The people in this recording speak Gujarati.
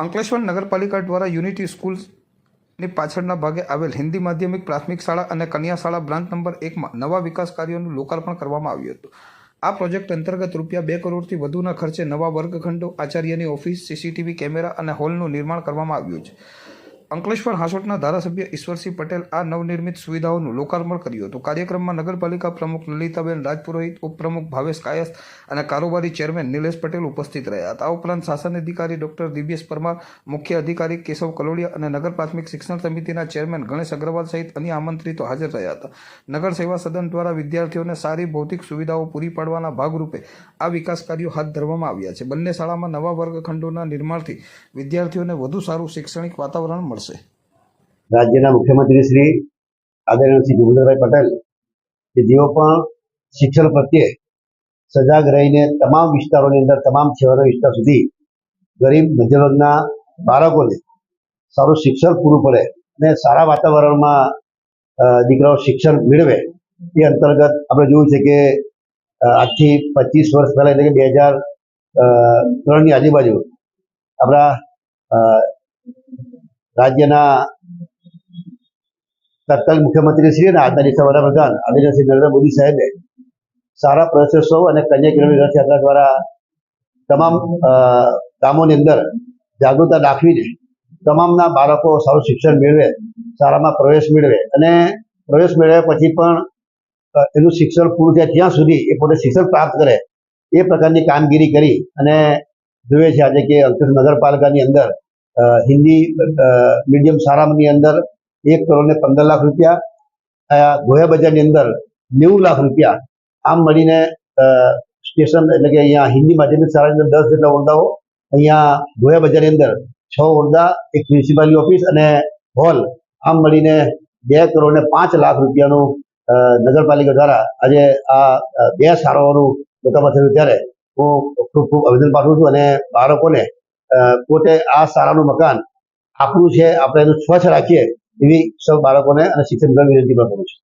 અંકલેશ્વર નગરપાલિકા દ્વારા યુનિટી સ્કૂલની પાછળના ભાગે આવેલ હિન્દી માધ્યમિક પ્રાથમિક શાળા અને કન્યા શાળા બ્રાન્ચ નંબર એકમાં નવા વિકાસ કાર્યોનું લોકાર્પણ કરવામાં આવ્યું હતું. આ પ્રોજેક્ટ અંતર્ગત રૂપિયા બે કરોડથી વધુના ખર્ચે નવા વર્ગખંડો, આચાર્યની ઓફિસ, સીસીટીવી કેમેરા અને હોલનું નિર્માણ કરવામાં આવ્યું છે. અંકલેશ્વર હાંસોટના ધારાસભ્ય ઈશ્વરસિંહ પટેલ આ નવનિર્મિત સુવિધાઓનું લોકાર્પણ કર્યું હતું. કાર્યક્રમમાં નગરપાલિકા પ્રમુખ લલિતાબેન રાજપુરોહિત, ઉપપ્રમુખ ભાવેશ કાયસ અને કારોબારી ચેરમેન નિલેશ પટેલ ઉપસ્થિત રહ્યા હતા. આ ઉપરાંત શાસન અધિકારી ડોક્ટર દિવ્યેશ પરમાર, મુખ્ય અધિકારી કેશવ કલોડિયા અને નગર પ્રાથમિક શિક્ષણ સમિતિના ચેરમેન ગણેશ અગ્રવાલ સહિત અન્ય આમંત્રિતો હાજર રહ્યા હતા. નગર સેવા સદન દ્વારા વિદ્યાર્થીઓને સારી ભૌતિક સુવિધાઓ પૂરી પાડવાના ભાગરૂપે આ વિકાસ કાર્યો હાથ ધરવામાં આવ્યા છે. બંને શાળામાં નવા વર્ગખંડોના નિર્માણથી વિદ્યાર્થીઓને વધુ સારું શૈક્ષણિક વાતાવરણ મળશે. રાજ્યના મુખ્યમંત્રી શ્રી આદરણીય શ્રી ભૂપેન્દ્રભાઈ પટેલ, કે જેઓ પણ શિક્ષણ પ્રત્યે સજાગ રહીને તમામ વિસ્તારોની અંદર, તમામ શહેરો વિસ્તાર સુધી ગરીબ મધ્યવર્ગના બાળકોને સારું શિક્ષણ પૂરું પડે અને સારા વાતાવરણમાં દીકરાઓ શિક્ષણ મેળવે, એ અંતર્ગત આપણે જોયું છે કે આજથી પચીસ વર્ષ પહેલા, એટલે કે બે હજાર ત્રણની આજુબાજુ આપણા રાજ્યના તત્કાલીન મુખ્યમંત્રી શ્રી અને આજના દેશના વડાપ્રધાન આદરણીય નરેન્દ્ર મોદી સાહેબે સારા પ્રયાસો અને કન્યા કિરણ રથયાત્રા દ્વારા તમામ ગામોની અંદર જાગૃતતા દાખવીને તમામના બાળકો સારું શિક્ષણ મેળવે, શાળામાં પ્રવેશ મેળવે અને પ્રવેશ મેળવ્યા પછી પણ એનું શિક્ષણ પૂરું થાય ત્યાં સુધી એ પોતે શિક્ષણ પ્રાપ્ત કરે એ પ્રકારની કામગીરી કરી અને જોઈએ છે આજે કે અંકલેશ્વર નગરપાલિકાની અંદર હિન્દી મીડિયમ શાળાની અંદર એક કરોડ ને પંદર લાખ રૂપિયા ગોયા બજારની અંદર નેવું લાખ રૂપિયા આમ મળીને સ્ટેશન એટલે કે અહીંયા હિન્દી માધ્યમિક શાળાની અંદર દસ જેટલા ઓરડાઓ, અહીંયા ગોયા બજારની અંદર છ ઓરડા, એક મ્યુનિસિપાલિટી ઓફિસ અને હોલ આમ મળીને બે કરોડ ને પાંચ લાખ રૂપિયાનું નગરપાલિકા દ્વારા આજે આ બે શાળાઓનું લોકામાં થયું. ત્યારે હું ખૂબ ખૂબ અભિનંદન પાઠવું છું અને બાળકોને પોતે આ શાળાનું મકાન આપણું છે, આપણે એનું સ્વચ્છ રાખીએ એવી સૌ બાળકોને અને શિક્ષણ વિનંતી પણ કરું છું.